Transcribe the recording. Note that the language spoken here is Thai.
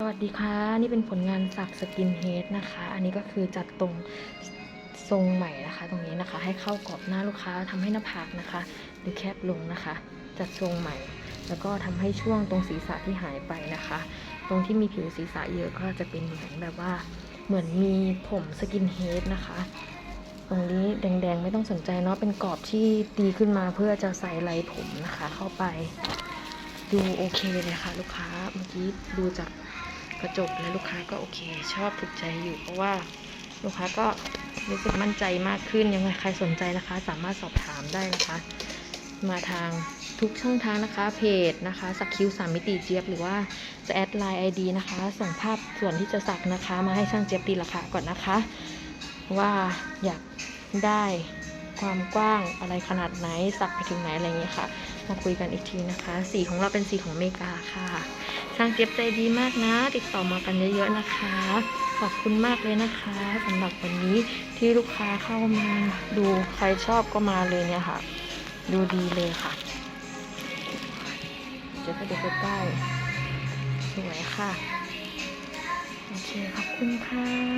สวัสดีค่ะ นี่เป็นผลงานสักสกินเฮดนะคะ อันนี้ก็คือจัดตรงทรงใหม่นะคะ ตรงนี้นะคะ ให้เข้ากรอบหน้าลูกค้าทำให้หน้าผากนะคะดูแคบลงนะคะ จัดทรงใหม่ แล้วก็ทำให้ช่วงตรงศีรษะที่หายไปนะคะ ตรงที่มีผิวศีรษะเยอะก็จะเป็นเหมือนแบบว่าเหมือนมีผมสกินเฮดนะคะ ตรงนี้แดงๆไม่ต้องสนใจเนาะเป็นกรอบที่ดีขึ้นมาเพื่อจะใส่ไหลผมนะคะ เข้าไป ดูโอเคเลยค่ะ ลูกค้าเมื่อกี้ดูจาก กระจกแล้วลูกค้าก็โอเค ชอบถูกใจอยู่ เพราะว่าลูกค้าก็รู้สึกมั่นใจมากขึ้น ยังไงใครสนใจนะคะ สามารถสอบถามได้นะคะ มาทางทุกช่องทางนะคะ เพจนะคะสักคิ้วสามมิติเจี๊ยบ หรือว่าจะแอดไลน์ไอดีนะคะ ส่งภาพส่วนที่จะสักนะคะ มาให้ช่างเจี๊ยบตีราคาก่อนนะคะ ว่าอยากได้ ความกว้างอะไรขนาดไหนสักไปถึงไหนอะไรอย่างเงี้ยค่ะ มาคุยกันอีกทีนะคะ สีของเราเป็นสีของเมกาค่ะช่างเจี๊ยบใจดีมากนะ ติดต่อมากันเยอะๆนะคะ ขอบคุณมากเลยนะคะสำหรับวันนี้ที่ลูกค้าเข้ามาดูใครชอบก็มาเลยเนี่ยค่ะ ดูดีเลยค่ะเดี๋ยวไปดูใกล้ๆสวยค่ะ โอเค ขอบคุณค่ะ